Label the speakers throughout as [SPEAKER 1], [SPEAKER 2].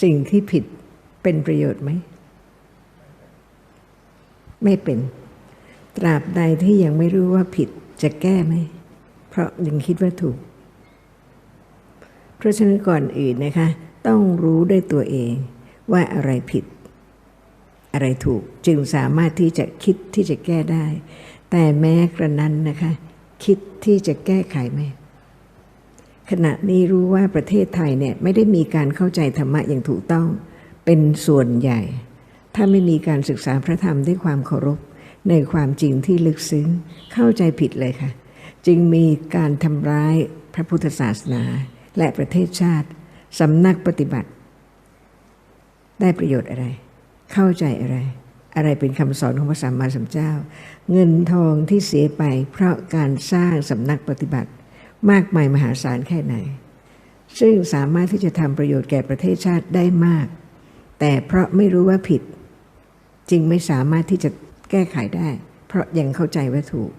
[SPEAKER 1] สิ่งที่ผิดเป็นประโยชน์ไหม ไม่เป็น ตราบใดที่ยังไม่รู้ว่าผิดจะแก้ไหม เพราะยังคิดว่าถูก เพราะฉะนั้นก่อนอื่นนะคะ ต้องรู้ด้วยตัวเองว่าอะไรผิด อะไรถูกจึงสามารถที่จะคิดที่จะแก้ได้ แต่แม้กระนั้นนะคะ คิดที่จะแก้ไขไหม ขณะนี้รู้ว่าประเทศไทยเนี่ยไม่ได้มีการเข้าใจธรรมะอย่างถูกต้อง เป็นส่วนใหญ่ ถ้าไม่มีการศึกษาพระธรรมด้วยความเคารพ ในความจริงที่ลึกซึ้งเข้าใจผิดเลยค่ะ จึงมีการทำร้ายพระพุทธศาสนา และประเทศชาติสำนักปฏิบัติ ได้ประโยชน์อะไร เข้าใจอะไร อะไรเป็นคำสอนของพระสัมมาสัมพุทธเจ้า เงินทองที่เสียไปเพราะการสร้างสำนักปฏิบัติ มากมายมหาศาลแค่ไหน ซึ่งสามารถที่จะทำประโยชน์แก่ประเทศชาติได้มาก แต่เพราะไม่รู้ว่าผิด จึงไม่สามารถที่จะแก้ไขได้ เพราะยังเข้าใจว่าถูก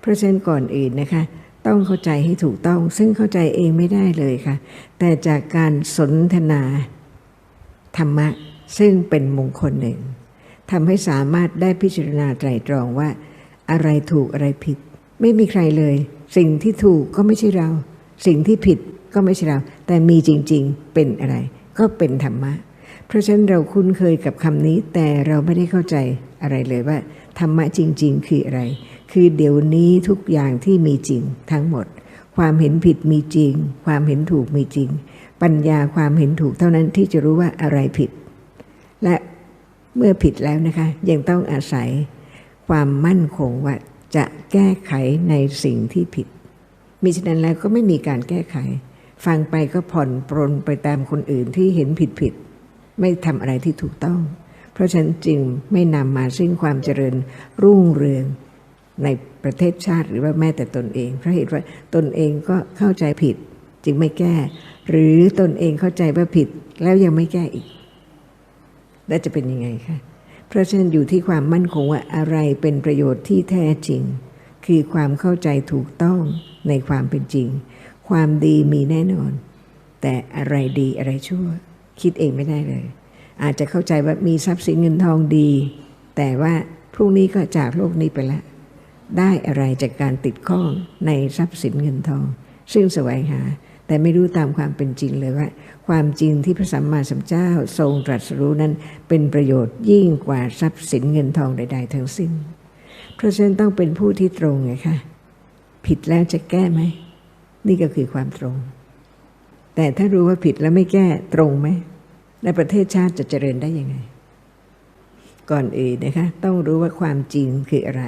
[SPEAKER 1] เพราะฉะนั้นก่อนอื่นนะคะ ต้องเข้าใจให้ถูกต้อง ซึ่งเข้าใจเองไม่ได้เลยค่ะ แต่จากการสนทนาธรรมะซึ่งเป็นมงคลหนึ่งทำให้สามารถได้พิจารณาไตรตรองว่า อะไรถูกอะไรผิด ไม่มีใครเลย สิ่งที่ถูกก็ไม่ใช่เรา สิ่งที่ผิดก็ไม่ใช่เรา แต่มีจริง ๆ เป็นอะไร ก็เป็นธรรมะ เพราะฉะนั้นเราคุ้นเคยกับคำนี้ แต่เราไม่ได้เข้าใจอะไรเลยว่า ธรรมะจริง ๆ คืออะไร คือเดี๋ยวนี้ทุกอย่างที่มีจริงทั้งหมด ความเห็นผิดมีจริง ความเห็นถูกมีจริง ปัญญาความเห็นถูกเท่านั้นที่จะรู้ว่าอะไรผิด และเมื่อผิดแล้วนะคะ ยังต้องอาศัยความมั่นคงว่า จะแก้ไขในสิ่งที่ผิดมิฉะนั้นแล้วก็ไม่มีการแก้ไข ฟังไปก็ผ่อนปรนไปตามคนอื่นที่เห็นผิดผิด ไม่ทำอะไรที่ถูกต้อง เพราะฉะนั้นจึงไม่นำมาซึ่งความเจริญรุ่งเรืองในประเทศชาติหรือว่าแม้แต่ตนเอง เพราะเหตุว่าตนเองก็เข้าใจผิด จึงไม่แก้ หรือตนเองเข้าใจว่าผิดแล้วยังไม่แก้อีก แล้วจะเป็นยังไงคะ เพราะฉะนั้นอยู่ที่ความมั่นคงว่าอะไรเป็นประโยชน์ที่แท้จริง คือความเข้าใจถูกต้องในความเป็นจริง ความดีมีแน่นอน แต่อะไรดีอะไรชั่ว คิดเองไม่ได้เลย อาจจะเข้าใจว่ามีทรัพย์สินเงินทองดี แต่ว่าพรุ่งนี้ก็จากโลกนี้ไปแล้วได้อะไรจากการติดข้องในทรัพย์สินเงินทอง ซึ่งแสวงหา แต่ไม่รู้ตามความเป็นจริงเลยว่า ความจริงที่พระสัมมาสัมพุทธเจ้าทรงตรัสรู้นั้นเป็นประโยชน์ยิ่งกว่าทรัพย์สินเงินทองใด ๆ ทั้งสิ้น เพราะฉะนั้นต้องเป็นผู้ที่ตรงไงคะผิดแล้วจะแก้ไหม นี่ก็คือความตรง แต่ถ้ารู้ว่าผิดแล้วไม่แก้ตรงไหมในประเทศชาติจะเจริญได้ยังไง ก่อนอื่นนะคะ ต้องรู้ว่าความจริงคืออะไร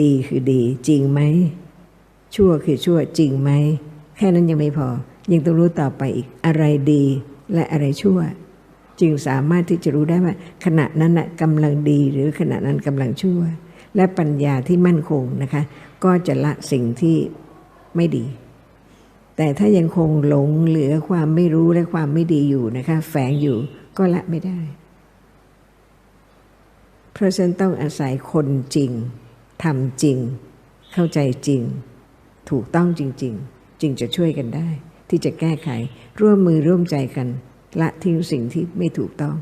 [SPEAKER 1] ดีคือดี จริงไหมชั่วคือชั่วจริงไหม แค่นั้นยังไม่พอ ยังต้องรู้ต่อไปอีกอะไรดีและอะไรชั่ว จึงสามารถที่จะรู้ได้ว่า ขณะนั้นนะกำลังดีหรือขณะนั้นกำลังชั่ว และปัญญาที่มั่นคงนะคะ ก็จะละสิ่งที่ไม่ดี แต่ถ้ายังคงหลงเหลือความไม่รู้และความไม่ดีอยู่นะคะ แฝงอยู่ก็ละไม่ได้ เพราะฉะนั้นต้องอาศัยคนจริงทำจริง เข้าใจจริง ถูกต้องจริง ๆ จึงจะช่วยกันได้ ที่จะแก้ไขร่วมมือร่วมใจกัน ละทิ้งสิ่งที่ไม่ถูกต้อง